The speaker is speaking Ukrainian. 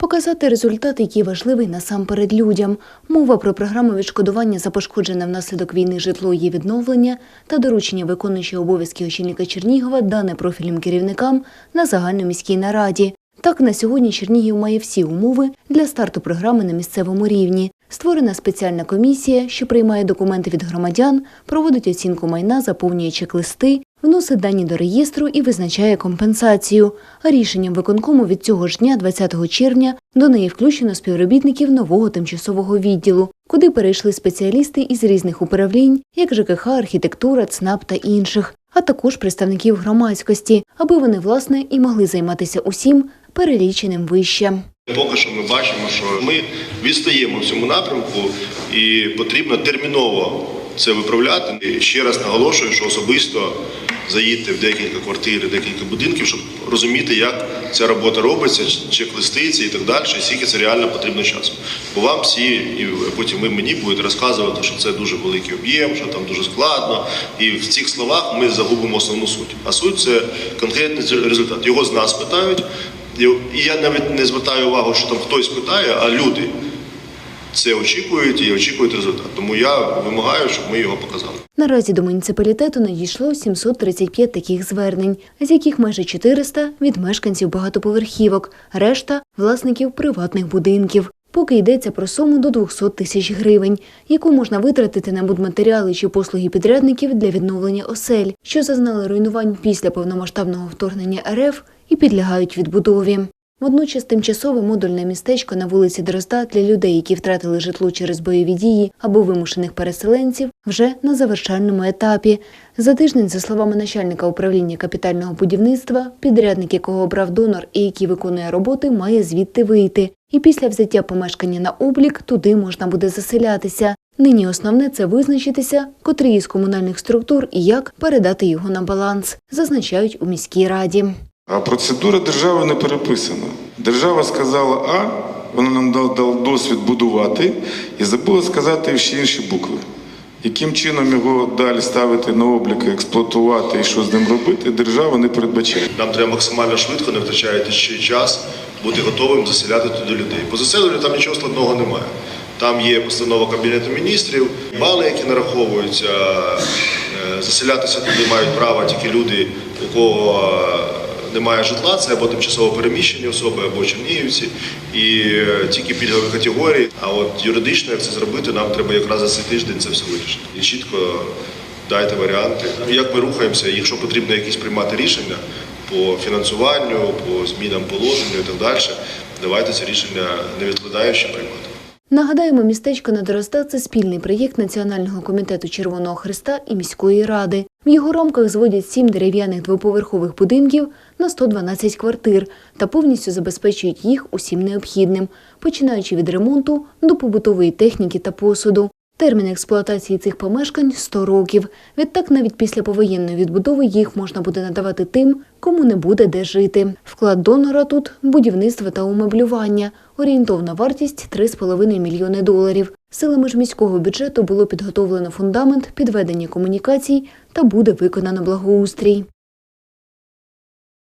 Показати результат, який важливий насамперед людям. Мова про програму відшкодування за пошкоджене внаслідок війни житло її відновлення та доручення виконуючого обов'язки очільника Чернігова дане профільним керівникам на загальноміській нараді. Так, на сьогодні Чернігів має всі умови для старту програми на місцевому рівні. Створена спеціальна комісія, що приймає документи від громадян, проводить оцінку майна, заповнює чек-листи, вносить дані до реєстру і визначає компенсацію. А рішенням виконкому від цього ж дня, 20 червня, до неї включено співробітників нового тимчасового відділу, куди перейшли спеціалісти із різних управлінь, як ЖКХ, архітектура, ЦНАП та інших, а також представників громадськості, аби вони власне і могли займатися усім переліченим вище. Поки що ми бачимо, що ми відстаємо в цьому напрямку, і потрібно терміново це виправляти. І ще раз наголошую, що особисто заїдьте в декілька квартир, декілька будинків, щоб розуміти, як ця робота робиться, чек-листи ці і так далі, і скільки це реально потрібно часу. Бо вам всі, і потім ви мені будете розказувати, що це дуже великий об'єм, що там дуже складно. І в цих словах ми загубимо основну суть. А суть це конкретний результат. Його з нас питають. І я навіть не звертаю увагу, що там хтось питає, а люди це очікують і очікують результат. Тому я вимагаю, щоб ми його показали. Наразі до муніципалітету надійшло 735 таких звернень, з яких майже 400 від мешканців багатоповерхівок, решта власників приватних будинків. Поки йдеться про суму до 200 тисяч гривень, яку можна витратити на будматеріали чи послуги підрядників для відновлення осель, що зазнали руйнувань після повномасштабного вторгнення РФ і підлягають відбудові. Водночас тимчасове модульне містечко на вулиці Дрозда для людей, які втратили житло через бойові дії або вимушених переселенців, вже на завершальному етапі. За тиждень, за словами начальника управління капітального будівництва, підрядник, якого обрав донор і який виконує роботи, має звідти вийти. І після взяття помешкання на облік туди можна буде заселятися. Нині основне це визначитися, котрий із комунальних структур і як передати його на баланс, зазначають у міській раді. А процедура держави не переписана. Держава сказала А, вона нам дала досвід будувати і забула сказати ще інші букви. Яким чином його далі ставити на облік, експлуатувати і що з ним робити, держава не передбачає. Нам треба максимально швидко, не втрачаючи ще час, бути готовим заселяти туди людей. По заселенню там нічого складного немає. Там є постанова Кабінету міністрів, бали, які нараховуються. Е, Заселятися туди мають право тільки люди, у кого е, немає житла, це або тимчасово переміщені особи, або чернігівці, і е, тільки пільгові категорії. А от юридично, як це зробити, нам треба якраз за цей тиждень це все вирішити. І чітко дайте варіанти. Як ми рухаємося, якщо потрібно якісь приймати рішення по фінансуванню, по змінам положенню і так далі, давайте це рішення не відкладаючи приймати. Нагадаємо, містечко недороста – це спільний проєкт Національного комітету Червоного Христа і міської ради. В його рамках зводять сім дерев'яних двоповерхових будинків на 112 квартир та повністю забезпечують їх усім необхідним, починаючи від ремонту до побутової техніки та посуду. Термін експлуатації цих помешкань – 100 років. Відтак, навіть після повоєнної відбудови їх можна буде надавати тим, кому не буде де жити. Вклад донора тут – будівництво та умеблювання. Орієнтовна вартість – 3,5 мільйони доларів. Силами ж міського бюджету було підготовлено фундамент, підведення комунікацій та буде виконано благоустрій.